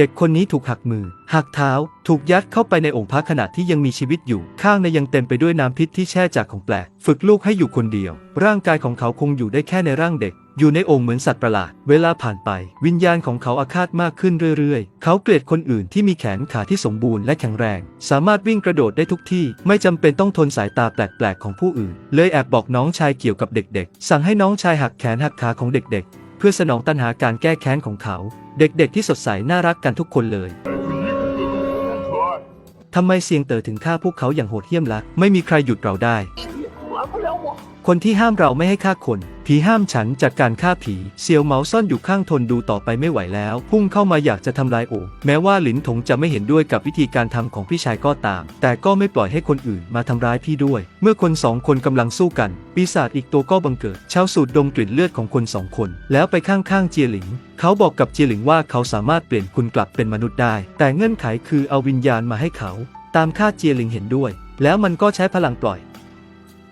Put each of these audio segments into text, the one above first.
เด็กคนนี้ถูกหักมือ หักเท้า ถูกยัดเข้าไปในโองค์พระขณะที่ยังมีชีวิตอยู่ ข้างในยังเต็มไปด้วยน้ำพิษที่แช่จากของแปลก ฝึกลูกให้อยู่คนเดียว ร่างกายของเขาคงอยู่ได้แค่ในร่างเด็ก อยู่ในโองค์เหมือนสัตว์ประหลาด เวลาผ่านไป วิญญาณของเขาอาฆาตมากขึ้นเรื่อยๆ เขาเกลียดคนอื่นที่มีแขนขาที่สมบูรณ์และแข็งแรง สามารถวิ่งกระโดดได้ทุกที่ ไม่จำเป็นต้องทนสายตาแปลกๆของผู้อื่น เลยแอบบอกน้องชายเกี่ยวกับเด็กๆ สั่งให้น้องชายหักแขนหักขาของเด็กๆ เพื่อสนองตันหาการแก้แค้นของเขา เด็กๆที่สดใสน่ารักกันทุกคนเลยทำไมเซียงเต๋อถึงฆ่าพวกเขาอย่างโหดเหี้ยมละ่ะไม่มีใครหยุดเราได้ คนที่ห้ามเราไม่ให้ฆ่าคน ผีห้ามฉันจากการฆ่าผี เซียวเหมาซ่อนอยู่ข้างทนดูต่อไปไม่ไหวแล้ว พุ่งเข้ามาอยากจะทำลายโอแม้ว่าหลินถงจะไม่เห็นด้วยกับวิธีการทำของพี่ชายก็ตาม แต่ก็ไม่ปล่อยให้คนอื่นมาทำร้ายพี่ด้วย เมื่อคนสองคนกำลังสู้กัน ปีศาจอีกตัวก็บังเกิด ชาวสูดดมกลิ่นเลือดของคนสองคน แล้วไปข้างๆเจียหลิงเขาบอกกับเจียหลิงว่าเขาสามารถเปลี่ยนคุณกลับเป็นมนุษย์ได้ แต่เงื่อนไขคือเอาวิญญาณมาให้เขา ตามคาเจียหลิงเห็นด้วย แล้วมันก็ใช้พลังปล่อย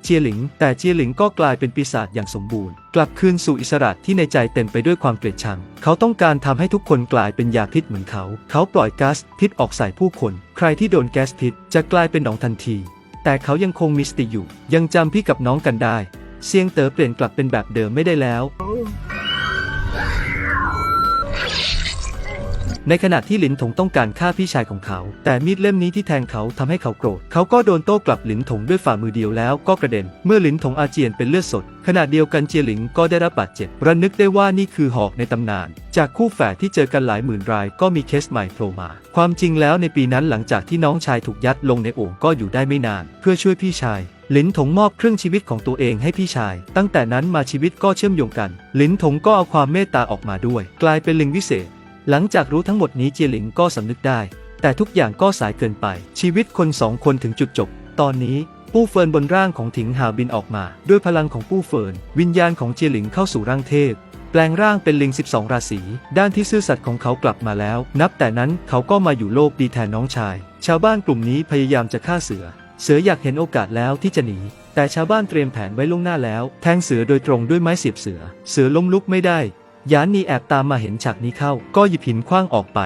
เจียหลิง แต่เจียหลิงก็กลายเป็นปีศาจอย่างสมบูรณ์ กลับคืนสู่อิสระที่ในใจเต็มไปด้วยความเกลียดชัง เขาต้องการทำให้ทุกคนกลายเป็นยาพิษเหมือนเขา เขาปล่อยก๊าซพิษออกใส่ผู้คน ใครที่โดนแก๊สพิษจะกลายเป็นหนองทันที แต่เขายังคงมีสติอยู่ ยังจำพี่กับน้องกันได้ เซียงเต๋อเปลี่ยนกลับเป็นแบบเดิมไม่ได้แล้ว ในขณะที่หลินถงต้องการฆ่าพี่ชายของเขา แต่มีดเล่มนี้ที่แทงเขาทำให้เขาโกรธ เขาก็โดนโต้กลับหลินถงด้วยฝ่ามือเดียวแล้วก็กระเด็น เมื่อหลินถงอาเจียนเป็นเลือดสด ขณะเดียวกันเจียหลิงก็ได้รับบาดเจ็บระนึกได้ว่านี่คือหอกในตำนาน จากคู่แฝดที่เจอกันหลายหมื่นรายก็มีเคสใหม่โผล่มา ความจริงแล้วในปีนั้นหลังจากที่น้องชายถูกยัดลงในโอ่งก็อยู่ได้ไม่นาน เพื่อช่วยพี่ชายหลินถงมอบครึ่งชีวิตของตัวเองให้พี่ชาย ตั้งแต่นั้นมาชีวิตก็เชื่อมโยงกัน หลินถงก็เอาความเมตตาออกมาด้วย กลายเป็นลิงวิเศษ หลังจากรู้ทั้งหมดนี้เจียหลิงก็สำนึกได้ แต่ทุกอย่างก็สายเกินไป ชีวิตคนสองคนถึงจุดจบ ตอนนี้ปู้เฟินบนร่างของถิงหาบินออกมา ด้วยพลังของปู้เฟิน วิญญาณของเจียหลิงเข้าสู่ร่างเทพ แปลงร่างเป็นลิง 12 ราศีด้านที่ซื่อสัตย์ของเขากลับมาแล้ว นับแต่นั้นเขาก็มาอยู่โลกดีแทนน้องชาย ชาวบ้านกลุ่มนี้พยายามจะฆ่าเสือ เสืออยากเห็นโอกาสแล้วที่จะหนีแต่ชาวบ้านเตรียมแผนไว้ล่วงหน้าแล้ว แทงเสือโดยตรงด้วยไม้เสียบเสือ เสือล้มลุกไม่ได้ ยานนีแอบตามมาเห็นฉากนี้เข้า ก็หยิบหินคว้างออกไป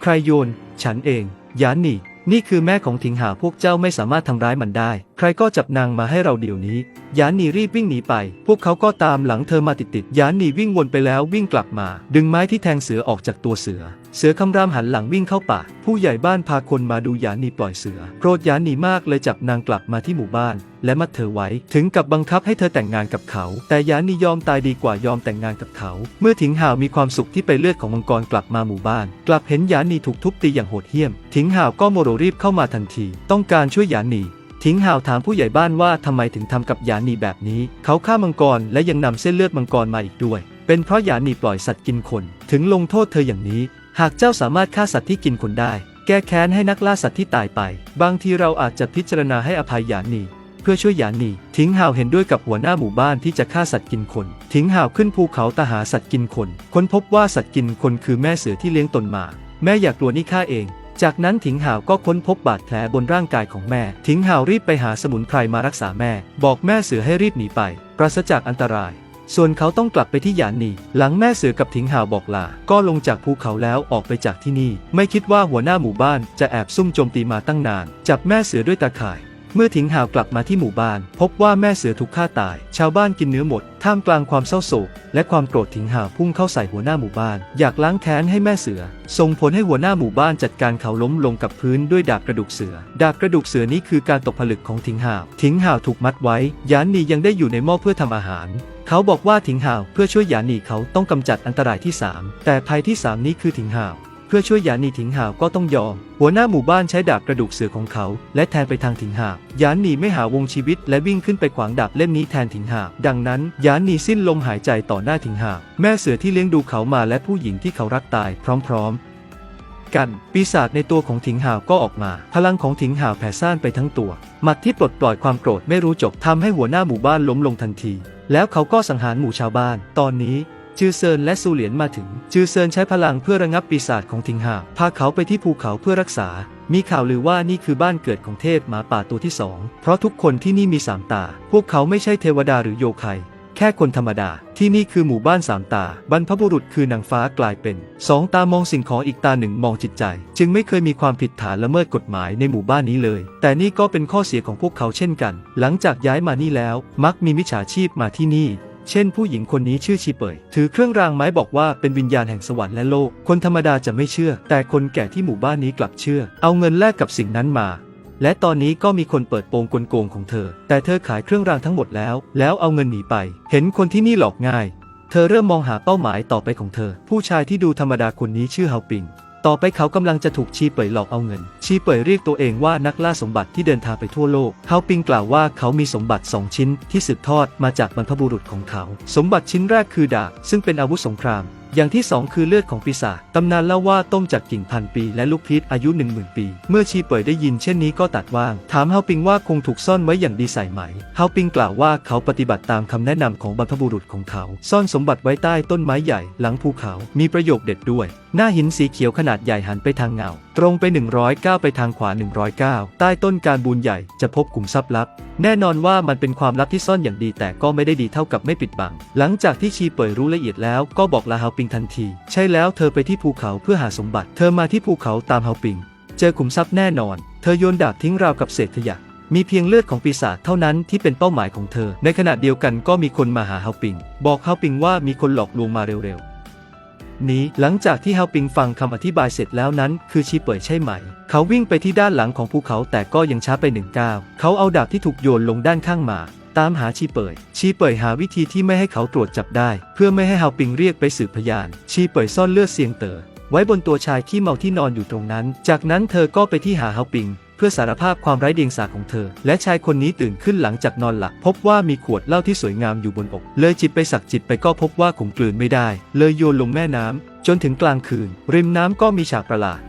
ใครโยน ฉันเอง ยานนีนี่คือแม่ของถิงหาพวกเจ้าไม่สามารถทำร้ายมันได้ ใครก็จับนางมาให้เราเดี๋ยวนี้ ยานนีรีบวิ่งหนีไป พวกเขาก็ตามหลังเธอมาติดๆ ยานนีวิ่งวนไปแล้ววิ่งกลับมา ดึงไม้ที่แทงเสือออกจากตัวเสือเสือคำรามหันหลังวิ่งเข้าป่า ผู้ใหญ่บ้านพาคนมาดูยานีปล่อยเสือ โกรธยานีมากเลยจับนางกลับมาที่หมู่บ้าน และมัดเธอไว้ ถึงกับบังคับให้เธอแต่งงานกับเขา แต่ยานียอมตายดีกว่ายอมแต่งงานกับเขา เมื่อถิงห่าวมีความสุขที่ไปเลือดของมังกรกลับมาหมู่บ้าน กลับเห็นยานีถูกทุบตีอย่างโหดเหี้ยม ถิงห่าวก็โมโหรีบเข้ามาทันที ต้องการช่วยยานนีทิ้งห่าวถามผู้ใหญ่บ้านว่าทำไมถึงทำกับยานีแบบนี้ เขาฆ่ามังกรและยังนำเส้นเลือดมังกรมาอีกด้วย เป็นเพราะยานีปล่อยสัตว์กินคน ถึงลงโทษเธออย่างนี้ หากเจ้าสามารถฆ่าสัตว์ที่กินคนได้ แก้แค้นให้นักล่าสัตว์ที่ตายไป บางทีเราอาจจะพิจารณาให้อภัยหยานีเพื่อช่วยหยานีทิ้งห่าวเห็นด้วยกับหัวหน้าหมู่บ้านที่จะฆ่าสัตว์กินคน ทิ้งห่าวขึ้นภูเขาตาหาสัตว์กินคน ค้นพบว่าสัตว์กินคนคือแม่เสือที่เลี้ยงตนมา แม่อยากกลัวนี่ฆ่าเอง จากนั้นถิงห่าวก็ค้นพบบาดแผลบนร่างกายของแม่ ถิงห่าวรีบไปหาสมุนไพรมารักษาแม่ บอกแม่เสือให้รีบหนีไป ปราศจากอันตราย ส่วนเขาต้องกลับไปที่หยานนีหลังแม่เสือกับถิงห่าวบอกลา ก็ลงจากภูเขาแล้วออกไปจากที่นี่ ไม่คิดว่าหัวหน้าหมู่บ้านจะแอบซุ่มโจมตีมาตั้งนาน จับแม่เสือด้วยตาข่าย เมื่อถิงห่าวกลับมาที่หมู่บ้าน พบว่าแม่เสือถูกฆ่าตาย ชาวบ้านกินเนื้อหมด ท่ามกลางความเศร้าโศก และความโกรธถิงห่าวพุ่งเข้าใส่หัวหน้าหมู่บ้าน อยากล้างแค้นให้แม่เสือ ส่งผลให้หัวหน้าหมู่บ้านจัดการเขาล้มลงกับพื้นด้วยดาบกระดูกเสือ ดาบกระดูกเสือนี้คือการตกผลึกของถิงห่าวถิงห่าวถูกมัดไว้ ยานนียังได้อยู่ในหม้อเพื่อทำอาหาร เขาบอกว่าถิงห่าวเพื่อช่วยหยานนีเขาต้องกำจัดอันตรายที่ 3 แต่ภัยที่ 3 นี้คือถิงห่าวเพื่อช่วยหยานีถิงห่าวก็ต้องยอม หัวหน้าหมู่บ้านใช้ดาบกระดูกเสือของเขา และแทนไปทางถิงห่าวหยานนีไม่หาวงชีวิต และวิ่งขึ้นไปขวางดาบเล่มนี้แทนถิงห่าวดังนั้นหยานนีสิ้นลมหายใจต่อหน้าถิงห่าวแม่เสือที่เลี้ยงดูเขามาและผู้หญิงที่เขารักตายพร้อม ๆกันปีศาจในตัวของถิงห่าวก็ออกมา พลังของถิงห่าวแผ่ซ่านไปทั้งตัว หมัดที่ปลดปล่อยความโกรธไม่รู้จบทำให้หัวหน้าหมู่บ้านล้มลงทันที แล้วเขาก็สังหารหมู่ชาวบ้าน ตอนนี้จือเซินและซูเหลียนมาถึง จือเซินใช้พลังเพื่อระงับปีศาจของทิงห่าพาเขาไปที่ภูเขาเพื่อรักษา มีข่าวลือว่านี่คือบ้านเกิดของเทพหมาป่าตัวที่สอง เพราะทุกคนที่นี่มีสามตา พวกเขาไม่ใช่เทวดาหรือโยคัย ค่คนธรรมดา ที่นี่คือหมู่บ้านสามตา บรรพบุรุษคือนางฟ้ากลายเป็นสองตามองสิ่งของอีกตาหนึ่งมองจิตใจ จึงไม่เคยมีความผิดฐานละเมิดกฎหมายในหมู่บ้านนี้เลย แต่นี่ก็เป็นข้อเสียของพวกเขาเช่นกัน หลังจากย้ายมานี่แล้ว มักมีมิจฉาชีพมาที่นี่เช่นผู้หญิงคนนี้ชื่อชีเปยถือเครื่องรางไม้บอกว่าเป็นวิญญาณแห่งสวรรค์และโลก คนธรรมดาจะไม่เชื่อ แต่คนแก่ที่หมู่บ้านนี้กลับเชื่อ เอาเงินแลกกับสิ่งนั้นมา และตอนนี้ก็มีคนเปิดโปงกลโกงของเธอ แต่เธอขายเครื่องรางทั้งหมดแล้ว แล้วเอาเงินหนีไป เห็นคนที่นี่หลอกง่าย เธอเริ่มมองหาเป้าหมายต่อไปของเธอ ผู้ชายที่ดูธรรมดาคนนี้ชื่อเฮาปิง ต่อไปเขากำลังจะถูกชีเป่ยหลอกเอาเงิน ชีเป่ยเรียกตัวเองว่านักล่าสมบัติที่เดินทางไปทั่วโลก เฮาปิงกล่าวว่าเขามีสมบัติสองชิ้นที่สืบทอดมาจากบรรพบุรุษของเขา สมบัติชิ้นแรกคือดาบซึ่งเป็นอาวุธสงคราม อย่างที่สองคือเลือดของปีศาจตำนานเล่าว่าต้มจากกิ่งพันปีและลูกพีชอายุหนึ่งหมื่นปี เมื่อชีเป่ยได้ยินเช่นนี้ก็ตัดว่าง ถามเฮาปิงว่าคงถูกซ่อนไว้อย่างดีใส่ไหม เฮาปิงกล่าวว่าเขาปฏิบัติตามคำแนะนำของบรรพบุรุษของเขา ซ่อนสมบัติไว้ใต้ต้นไม้ใหญ่หลังภูเขา มีประโยคเด็ดด้วยหน้าหินสีเขียวขนาดใหญ่หันไปทางเงา ตรงไป 109 ไปทางขวา 109 ใต้ต้นการบูนใหญ่จะพบขุมทรัพย์ลับ แน่นอนว่ามันเป็นความลับที่ซ่อนอย่างดีแต่ก็ไม่ได้ดีเท่ากับไม่ปิดบัง หลังจากที่ชีเป่ยรู้ละเอียดแล้วก็บอกลาเฮาปิงทันที ใช่แล้วเธอไปที่ภูเขาเพื่อหาสมบัติ เธอมาที่ภูเขาตามเฮาปิง เจอขุมทรัพย์แน่นอน เธอโยนดาบทิ้งราวกับเศษขยะมีเพียงเลือดของปีศาจเท่านั้นที่เป็นเป้าหมายของเธอ ในขณะเดียวกันก็มีคนมาหาเฮาปิง บอกเฮาปิงว่ามีคนหลอกลวงมาเร็วๆ นี้ หลังจากที่เฮาปิงฟังคำอธิบายเสร็จแล้วนั้น คือชีเป่ยใช่ไหม เขาวิ่งไปที่ด้านหลังของภูเขาแต่ก็ยังช้าไปหนึ่งก้าวเขาเอาดาบที่ถูกโยนลงด้านข้างมา ตามหาชีเป่ยชีเป่ยหาวิธีที่ไม่ให้เขาตรวจจับได้ เพื่อไม่ให้เฮาปิงเรียกไปสืบพยาน ชีเป่ยซ่อนเลือดเสียงเตอ๋อไว้บนตัวชายที่เมาที่นอนอยู่ตรงนั้น จากนั้นเธอก็ไปที่หาเฮาปิง พื่อสารภาพความไร้เดียงสาของเธอ และชายคนนี้ตื่นขึ้นหลังจากนอนหลับพบว่ามีขวดเหล้าที่สวยงามอยู่บนอก เลยจิบไปสักจิตไปก็พบว่าขุมกลืนไม่ได้ เลยโยนลงแม่น้ำจนถึงกลางคืน ริมน้ำก็มีฉากประหลาด